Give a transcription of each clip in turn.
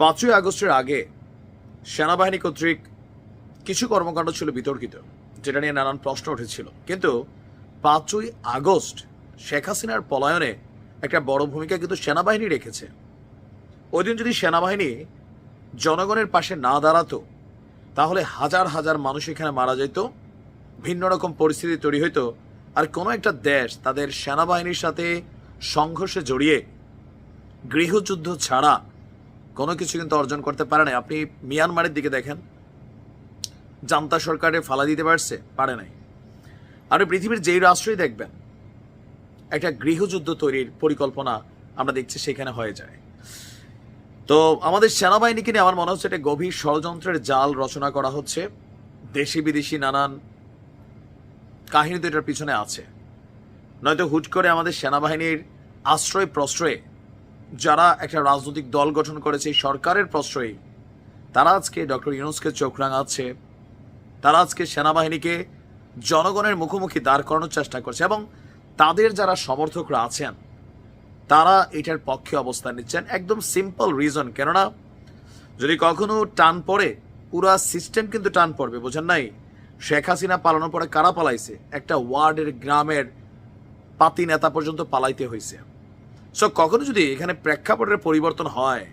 পাঁচই আগস্টের আগে সেনাবাহিনী কর্তৃক কিছু কর্মকাণ্ড ছিল বিতর্কিত, যেটা নিয়ে নানান প্রশ্ন উঠেছিল। কিন্তু পাঁচই আগস্ট শেখ হাসিনার পলায়নে একটা বড় ভূমিকা কিন্তু সেনাবাহিনী রেখেছে। ওই দিন যদি সেনাবাহিনী জনগণের পাশে না দাঁড়াতো, তাহলে হাজার হাজার মানুষ এখানে মারা যেত, ভিন্ন রকম পরিস্থিতি তৈরি হইতো, আর কোনো একটা দেশ তাদের সেনাবাহিনীর সাথে সংঘর্ষে জড়িয়ে গৃহযুদ্ধ ছাড়া কোনো কিছু কিন্তু অর্জন করতে পারে নাই। আপনি মিয়ানমারের দিকে দেখেন, জান্তা সরকারে ফালা দিতে পারছে, পারে নাই। আপনি পৃথিবীর যেই রাষ্ট্রই দেখবেন, একটা গৃহযুদ্ধ তৈরির পরিকল্পনা আমরা দেখছি সেখানে হয়ে যায়। তো আমাদের সেনাবাহিনীকে নিয়ে আমার মনে হচ্ছে এটা গভীর ষড়যন্ত্রের জাল রচনা করা হচ্ছে। দেশি বিদেশি নানান কাহিনী তো এটার পিছনে আছে। নয়তো হুট করে আমাদের সেনাবাহিনীর আশ্রয় প্রশ্রয়ে যারা একটা রাজনৈতিক দল গঠন করেছে সরকারের প্রশ্রয়ে, তারা আজকে ডক্টর ইউনুসকে চোখ রাঙাচ্ছে। তারা আজকে সেনাবাহিনীকে জনগণের মুখোমুখি দাঁড় করানোর চেষ্টা করছে এবং তাদের যারা সমর্থকরা আছেন, তারা এটার পক্ষে অবস্থান নিচ্ছেন একদম সিম্পল রিজন কেননা, যদি কখনো টান পড়ে, পুরা সিস্টেম কিন্তু টান পড়বে, বোঝেন নাই? শেখ হাসিনা পালানোর পরে কারা পালাইছে? একটা ওয়ার্ডের গ্রামের পাতি নেতা পর্যন্ত পালাইতে হয়েছে সো কখনো যদি এখানে প্রেক্ষাপটের পরিবর্তন হয়,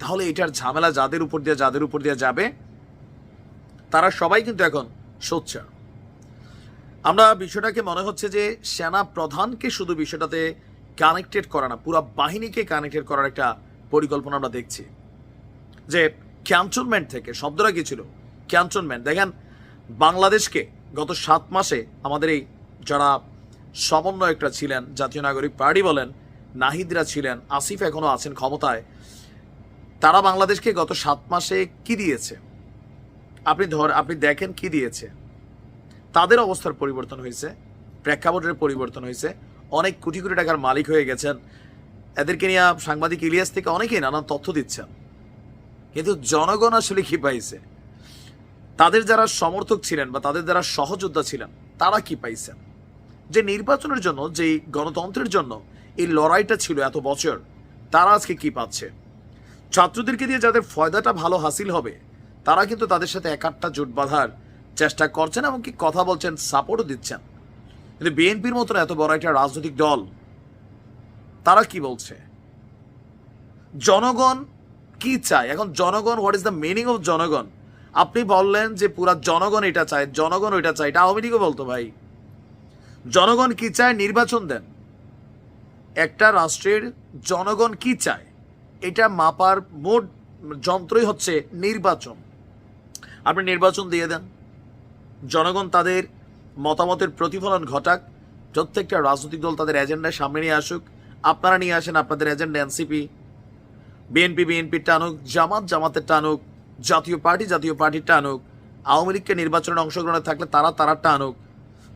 তাহলে এটার ঝামেলা যাদের উপর দিয়ে, যাদের উপর দিয়ে যাবে, তারা সবাই কিন্তু এখন সোচ্চার। আমরা বিষয়টাকে মনে হচ্ছে যে সেনা প্রধানকে শুধু বিষয়টাতে কানেক্টেড করা না, পুরো বাহিনীকে কানেক্টেড করার একটা পরিকল্পনা আমরা দেখছি। যে ক্যান্টনমেন্ট থেকে, শব্দটা কি ছিল? ক্যান্টনমেন্ট দেখেন, বাংলাদেশকে গত সাত মাসে আমাদের এই যারা সমন্বয়করা ছিলেন, জাতীয় নাগরিক পার্টি বলেন নাহিদরা ছিলেন, আসিফ এখনও আছেন ক্ষমতায়। তারা বাংলাদেশকে গত সাত মাসে কি দিয়েছে? আপনি ধর, আপনি দেখেন কি দিয়েছে। তাদের অবস্থার পরিবর্তন হয়েছে, প্রেক্ষাপটের পরিবর্তন হয়েছে। অনেক কোটি কোটি টাকার মালিক হয়ে গেছেন। এদেরকে নিয়ে সাংবাদিক ইলিয়াস থেকে অনেকেই নানান তথ্য দিচ্ছেন। কিন্তু জনগণ আসলে কি পাইছে? তাদের যারা সমর্থক ছিলেন বা তাদের যারা সহযোদ্ধা ছিলেন, তারা কি পাইছেন? যে নির্বাচনের জন্য, যেই গণতন্ত্রের জন্য এই লড়াইটা ছিল এত বছর। তারা আজকে কি পাচ্ছে? ছাত্রদেরকে দিয়ে যাদের ফয়দাটা ভালো হাসিল হবে, তারা কিন্তু তাদের সাথে এক একাট্টা জোট বাঁধার চেষ্টা করছেন এবং কি কথা বলছেন সাপোর্টও দিচ্ছেন। কিন্তু বিএনপির মতন এত বড় একটা রাজনৈতিক দল, তারা কি বলছে? জনগণ কি চায়? এখন জনগণ what is the meaning of জনগণ? আপনি বললেন যে পুরা জনগণ এটা চায়, জনগণ ওইটা চায়, এটা আওয়ামী লীগও বলতো ভাই। জনগণ কি চায়? নির্বাচন দেন। একটা রাষ্ট্রের জনগণ কি চায়? এটা মাপার মোট যন্ত্রই হচ্ছে নির্বাচন। আপনি নির্বাচন দিয়ে দেন। জনগণ তাদের মতামতের প্রতিফলন ঘটাক। প্রত্যেকটা রাজনৈতিক দল তাদের এজেন্ডা সামনে নিয়ে আসুক। আপনারা নিয়ে আসেন আপনাদের এজেন্ডা এনসিপি। বিএনপি বিএনপির টানুক, জামাত জামাতের টানুক, জাতীয় পার্টি জাতীয় পার্টির টানুক, আওয়ামী লীগকে নির্বাচনে অংশগ্রহণে থাকলে তারা তারা টানুক।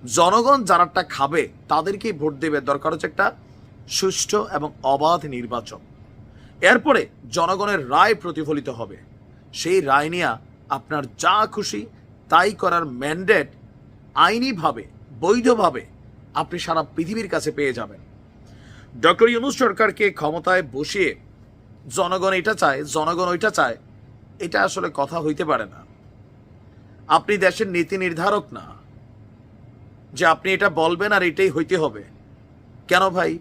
জনগণ যারাটা খাবে, তাদেরকেই ভোট দেবে। দরকার হচ্ছে একটা সুষ্ঠু এবং অবাধ নির্বাচন। এরপরে জনগণের রায় প্রতিফলিত হবে। সেই রায় নিয়ে আপনার যা খুশি তাই করার ম্যান্ডেট আইনিভাবে, বৈধভাবে আপনি সারা পৃথিবীর কাছে পেয়ে যাবেন। ডক্টর ইউনুস সরকারকে ক্ষমতায় বসিয়ে জনগণ এটা চায়, জনগণ ওইটা চায়, এটা আসলে কথা হইতে পারে না। আপনি দেশের নীতি নির্ধারক না। যে আপনি এটা বলবেন আর এটাই হইতে হবে। কেন ভাই?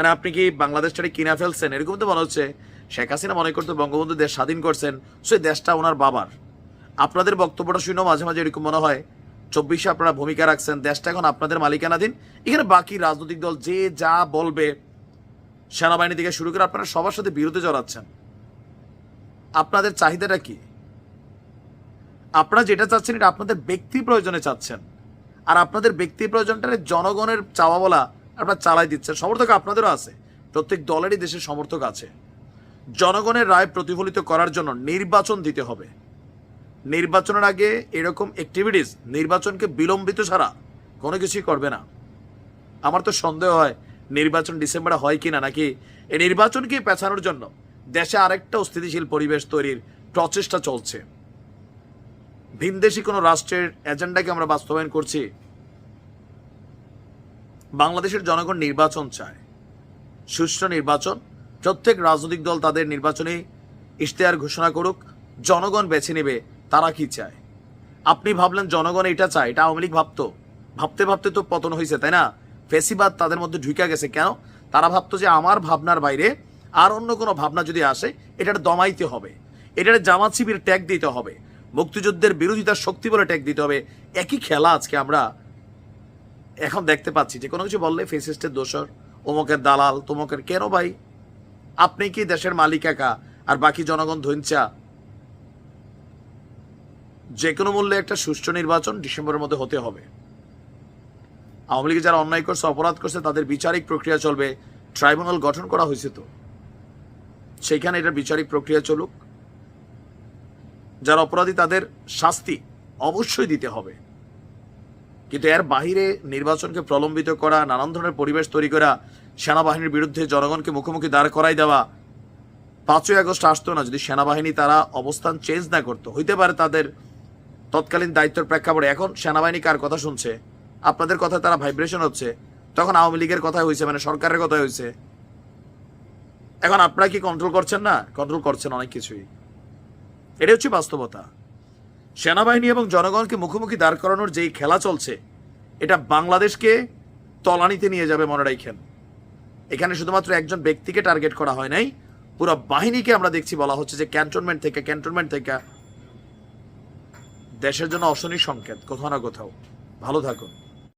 মানে আপনি কি বাংলাদেশটাকে কিনা ফেলছেন? এরকম তো মনে হচ্ছে শেখ হাসিনা মনে করতো বঙ্গবন্ধু দেশ স্বাধীন করছেন সেই দেশটা ওনার বাবার। আপনাদের বক্তব্যটা শুনেও মাঝে মাঝে এরকম মনে হয়, চব্বিশে আপনারা ভূমিকা রাখছেন, দেশটা এখন আপনাদের মালিকানাধীন। এখানে বাকি রাজনৈতিক দল যে যা বলবে, সেনাবাহিনী থেকে শুরু করে আপনারা সবার সাথে বিরোধে জড়াচ্ছেন। আপনাদের চাহিদাটা কি? আপনারা যেটা চাচ্ছেন এটা আপনাদের ব্যক্তি প্রয়োজনে চাচ্ছেন। আর আপনাদের ব্যক্তি প্রয়োজনটা জনগণের চাওয়া বলা আপনারা চালাই দিচ্ছেন, সমর্থক আপনাদেরও আছে। প্রত্যেক দলেরই দেশের সমর্থক আছে। জনগণের রায় প্রতিফলিত করার জন্য নির্বাচন দিতে হবে। নির্বাচনের আগে এরকম অ্যাক্টিভিটিস নির্বাচনকে বিলম্বিত ছাড়া কোনো কিছুই করবে না। আমার তো সন্দেহ হয়, নির্বাচন ডিসেম্বরে হয় কিনা নাকি এই নির্বাচনকে পেছানোর জন্য দেশে আরেকটা অস্থিতিশীল পরিবেশ তৈরির প্রচেষ্টা চলছে। ভিনদেশি কোনো রাষ্ট্রের এজেন্ডাকে আমরা বাস্তবায়ন করছি বাংলাদেশের জনগণ নির্বাচন চায়। সুষ্ঠু নির্বাচন, প্রত্যেক রাজনৈতিক দল তাদের নির্বাচনী ইশতেহার ঘোষণা করুক, জনগণ বেছে নেবে তারা কি চায়। আপনি ভাবলেন জনগণ এটা চায়, এটা আওয়ামী লীগ ভাবতো। ভাবতে ভাবতে তো পতন হয়েছে তাই না? ফেসিবাদ তাদের মধ্যে ঢুকে গেছে কেন? তারা ভাবতো যে আমার ভাবনার বাইরে আর অন্য কোনো ভাবনা যদি আসে, এটার দমাইতে হবে। এটার জামাত শিবির ট্যাগ দিতে হবে। মুক্তিযুদ্ধের বিরোধিতার শক্তি বলে ট্যাগ দিতে হবে। একই খেলা আজকে আমরা এখন দেখতে পাচ্ছি যে কোনো কিছু বললে ফেসিস্টের দোষর, অমুকের দালাল, তমুকের কেন ভাই? আপনি কি দেশের মালিক একা? আর বাকি জনগণ ধৈঞ্চা যে কোনো মূল্যে একটা সুষ্ঠু নির্বাচন ডিসেম্বরের মধ্যে হতে হবে। আওয়ামী লীগে যারা অন্যায় করছে, অপরাধ করছে, তাদের বিচারিক প্রক্রিয়া চলবে। ট্রাইব্যুনাল গঠন করা হয়েছে তো। সেইখানে এটার বিচারিক প্রক্রিয়া চলুক। যারা অপরাধী, তাদের শাস্তি অবশ্যই দিতে হবে। কিন্তু এর বাহিরে নির্বাচনকে প্রলম্বিত করা, নানান ধরনের পরিবেশ তৈরি করা, সেনাবাহিনীর বিরুদ্ধে জনগণকে মুখোমুখি দাঁড় করাই দেওয়া, পাঁচই আগস্ট আসতো না যদি সেনাবাহিনী তারা অবস্থান চেঞ্জ না করতো। হইতে পারে তাদের তৎকালীন দায়িত্বের প্রেক্ষাপটে। এখন সেনাবাহিনী কার কথা শুনছে? আপনাদের কথা তারা ভাইব্রেশন হচ্ছে। তখন আওয়ামী লীগের কথা হয়েছে মানে সরকারের কথা হয়েছে এখন আপনারা কি কন্ট্রোল করছেন না? কন্ট্রোল করছেন অনেক কিছুই। এটা হচ্ছে বাস্তবতা। সেনাবাহিনী এবং জনগণকে মুখোমুখি দাঁড় করানোর যেই খেলা চলছে, এটা বাংলাদেশকে তলানিতে নিয়ে যাবে মনে রাখেন। এখানে শুধুমাত্র একজন ব্যক্তিকে টার্গেট করা হয় নাই, পুরো বাহিনীকে আমরা দেখছি বলা হচ্ছে যে ক্যান্টনমেন্ট থেকে ক্যান্টনমেন্ট থেকে। দেশের জন্য অশনি সংকেত, কোথাও না কোথাও। ভালো থাকুন।